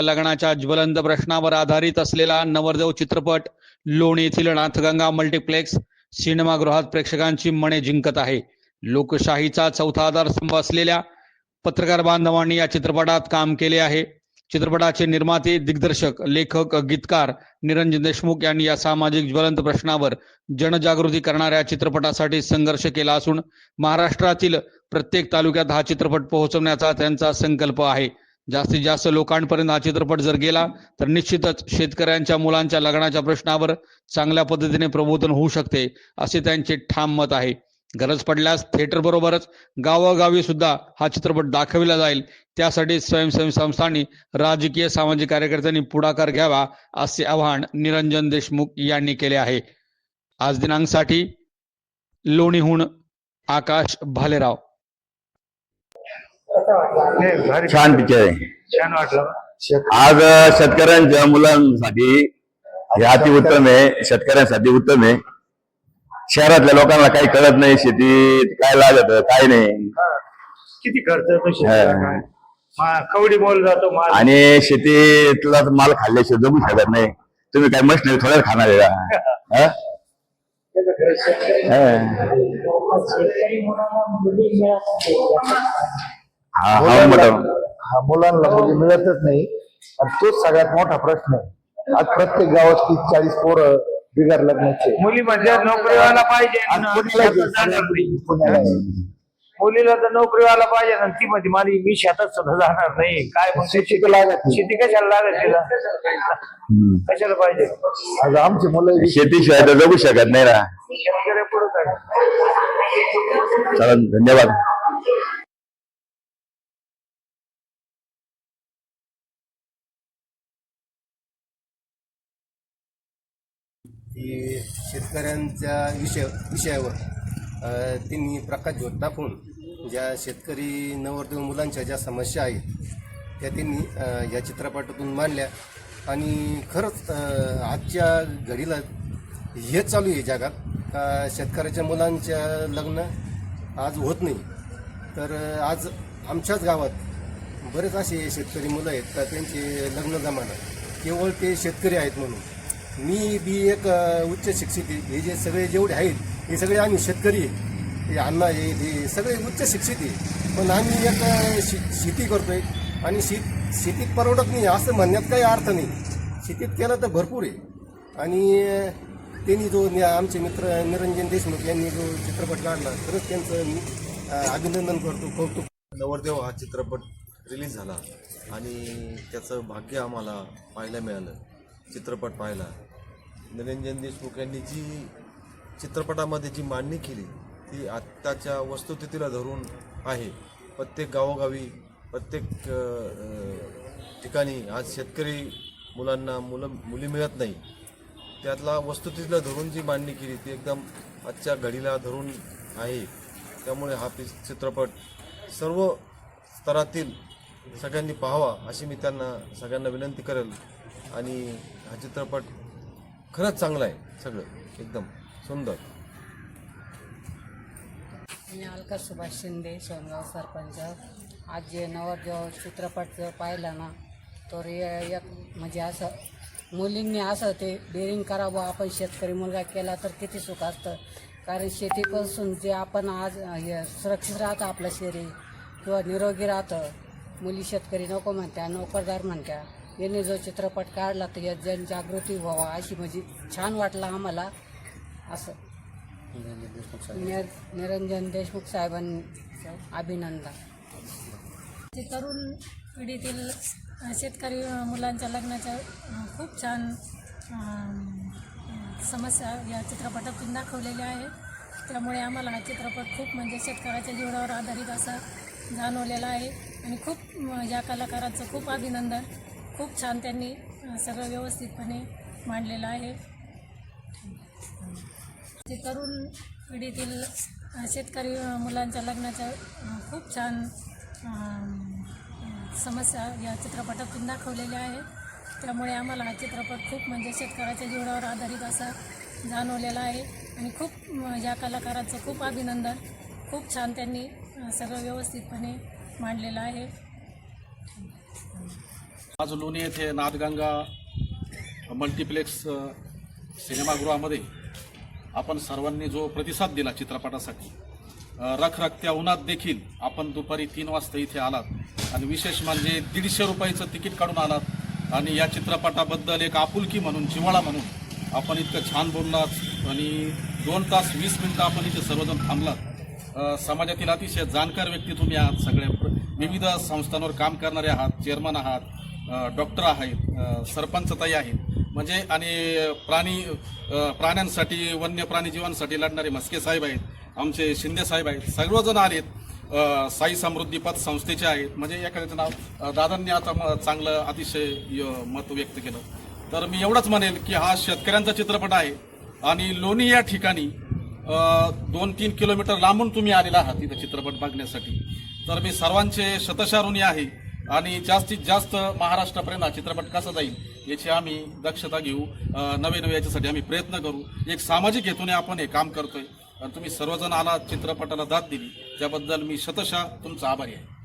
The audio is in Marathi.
लग्नाच्या ज्वलंत प्रश्नावर आधारित असलेला नवरदेव चित्रपट लोणी येथील नाथगंगा मल्टिप्लेक्स सिनेमागृहात प्रेक्षकांची मने जिंकत आहे. लोकशाहीचा चौथा आधारस्तंभ असलेल्या पत्रकार बांधवांनी या चित्रपटात काम केले आहे. चित्रपटाचे निर्माते दिग्दर्शक लेखक गीतकार निरंजन देशमुख यांनी या सामाजिक ज्वलंत प्रश्नावर जनजागृती करणाऱ्या चित्रपटासाठी संघर्ष केला असून महाराष्ट्रातील प्रत्येक तालुक्यात हा चित्रपट पोहोचवण्याचा त्यांचा संकल्प आहे. जास्तीत जास्त लोकांपर्यंत हा चित्रपट जर गेला तर निश्चितच शेतकऱ्यांच्या मुलांच्या लग्नाच्या प्रश्नावर चांगल्या पद्धतीने प्रबोधन होऊ शकते असे त्यांचे ठाम मत आहे. गरज पडल्यास थिएटर बरोबरच गावोगावी सुद्धा हा चित्रपट दाखविला जाईल. त्यासाठी स्वयंसेवी संस्थांनी राजकीय सामाजिक कार्यकर्त्यांनी पुढाकार घ्यावा असे आवाहन निरंजन देशमुख यांनी केले आहे. आज दिनांकसाठी लोणीहून आकाश भालेराव. छान पिक्चर आहे. छान वाटलं आज शेतकऱ्यांच्या मुलांसाठी हे अति उत्तम आहे. शेतकऱ्यांसाठी उत्तम आहे. शहरातल्या लोकांना काही कळत नाही शेतीत काय लागत काय नाही. किती खर्च येतो शेतीला हा. काय? मा- कवडी मोल जातो माल. आणि शेतीतला माल खाल्ल्याशिवाय जगू शकत नाही. तुम्ही काय मशनरी थोड्याच खाणार आहे का? हा? हा. हा हा मोठा हा मुलांना मुली मिळतच नाही. आणि तोच सगळ्यात मोठा प्रश्न आहे. आज प्रत्येक गावात तीस चाळीस पोरं बिगर लग्नाचे. मुली म्हणजे नोकरीवाला पाहिजे आज आणि पुण्याला शेतात जाणार नाही. पुण्याला आहे. मुलीला तर नोकरीवाला पाहिजे आणि ती मध्ये माझी मी शेतात सुद्धा जाणार नाही. काय मग? शेती तर लागत नाही. शेती कशाला लागत तिला? हम्म. कशाला पाहिजे? आज आमची मुलं ही शेतीशिवाय तर जगू शकत नाही ना. शेतकऱ्या पुढे चला धन्यवाद. की शेतकऱ्यांच्या विषय विषयावर त्यांनी प्रकाश झोत टाकून ज्या शेतकरी नवरदेव मुलांच्या ज्या समस्या आहेत त्या त्यांनी या चित्रपटातून मांडल्या. आणि खरंच आजच्या घडीला हेच चालू आहे जगात का शेतकऱ्याच्या मुलांच्या लग्न आज होत नाही. तर आज आमच्याच गावात बरेच असे शेतकरी मुलं आहेत का त्यांचे लग्न जमाना केवळ ते शेतकरी आहेत म्हणून. मी बी एक उच्च शिक्षित आहे. हे जे सगळे जेवढे आहेत हे सगळे आम्ही शेतकरी हे अण्णा हे हे सगळे उच्च शिक्षित आहे. पण आम्ही एक अ, शे शेती करतोय. आणि शेत शेतीत परवडत नाही असं म्हणण्यात काही अर्थ नाही. शेतीत केलं तर भरपूर आहे. आणि त्यांनी जो आमचे मित्र निरंजन देशमुख यांनी जो चित्रपट काढला खरंच त्यांचं मी अभिनंदन करतो कौतुक. नवरदेव हा चित्रपट रिलीज झाला. आणि त्याचं भाग्य आम्हाला पाहायला मिळालं. चित्रपट पाहायला निरंजन देशमुख यांनी जी चित्रपटामध्ये जी मांडणी केली ती आत्ताच्या वस्तुस्थितीला धरून आहे. प्रत्येक गावोगावी प्रत्येक ठिकाणी आज शेतकरी मुलांना मुलं मुली मिळत नाही. त्यातला वस्तुस्थितीला धरून जी मांडणी केली ती एकदम आजच्या घडीला धरून आहे. त्यामुळे हा पि चित्रपट सर्व स्तरातील सगळ्यांनी पाहावा अशी मी त्यांना सगळ्यांना विनंती करेल. आणि हा चित्रपट खरंच चांगलं आहे सगळं. एकदम सुंदर. मी अलका सुभाष शिंदे सोनगाव सरपंच. आज जे नवरदेव चित्रपट जो पाहिला ना तर एक म्हणजे असं मुलींनी असं ते डेअरिंग करावं आपण शेतकरी मुलगा केला तर किती सुख असतं. कारण शेतीपासून जे आपण आज हे सुरक्षित राहतं आपलं शरीर किंवा निरोगी राहतं. मुली शेतकरी नको म्हणत्या नोकरदार म्हणत्या. यांनी जो चित्रपट काढला तर यात जनजागृती व्हावा अशी म्हणजे छान वाटलं आम्हाला. असं. निर- निरंजन देशमुख साहेबांचं अभिनंदन. ते तरुण पिढीतील शेतकरी मुलांच्या लग्नाच्या खूप छान समस्या या चित्रपटातून दाखवलेल्या आहेत. त्यामुळे आम्हाला हा चित्रपट खूप म्हणजे शेतकऱ्याच्या जीवनावर आधारित असा जाणवलेला आहे. आणि खूप या कलाकाराचं खूप अभिनंदन. खूप छान त्यांनी सगळं व्यवस्थितपणे मांडलेलं आहे. ते तरुण पिढीतील शेतकरी मुलांच्या लग्नाच्या खूप छान समस्या या चित्रपटातून दाखवलेल्या आहेत. त्यामुळे आम्हाला हा चित्रपट खूप म्हणजे शेतकऱ्याच्या जीवनावर आधारित असा जाणवलेला आहे. आणि खूप या कलाकाराचं खूप अभिनंदन. खूप छान त्यांनी सगळं व्यवस्थितपणे मांडलेलं आहे. आज लोणी येथे नादगंगा मल्टिप्लेक्स सिनेमागृहामध्ये आपण सर्वांनी जो प्रतिसाद दिला चित्रपटासाठी रखरखत्या उन्हात देखील आपण दुपारी तीन वाजता इथे आलात आणि विशेष म्हणजे दीडशे रुपयाचं तिकीट काढून आलात आणि या चित्रपटाबद्दल एक आपुलकी म्हणून जिव्हाळा म्हणून आपण इतकं छान बोललात आणि दोन तास वीस मिनटं आपण इथे सर्वजण थांबलात. समाजातील अतिशय जाणकार व्यक्ती तुम्ही आहात. सगळ्या विविध संस्थांवर काम करणारे आहात चेअरमन आहात डॉक्टर आहेत सरपंचताई आहेत म्हणजे आणि प्राणी प्राण्यांसाठी वन्य प्राणी जीवांसाठी लढणारे म्हस्के साहेब आहेत आमचे शिंदे साहेब आहेत सर्वजण आलेत. साई समृद्धी पथ संस्थेचे आहेत. म्हणजे एखाद्याचं नाव दादांनी आता म- चांगलं अतिशय मत व्यक्त केलं. तर मी एवढंच म्हणेल की हा शेतकऱ्यांचा चित्रपट आहे. आणि लोणी या ठिकाणी दोन तीन किलोमीटर लांबून तुम्ही आलेला आहात इथं चित्रपट बघण्यासाठी. तर मी सर्वांचे शतशारुणी आहे. आणि जास्तीत जास्त महाराष्ट्रापर्यंत हा चित्रपट कसा जाईल याची आम्ही दक्षता घेऊ. नवे नवे याच्यासाठी आम्ही प्रयत्न करू. एक सामाजिक हेतूने आपण हे काम करतोय. आणि तुम्ही सर्वजण आला चित्रपटाला दाद दिली. त्याबद्दल मी शतशः तुमचा आभारी आहे.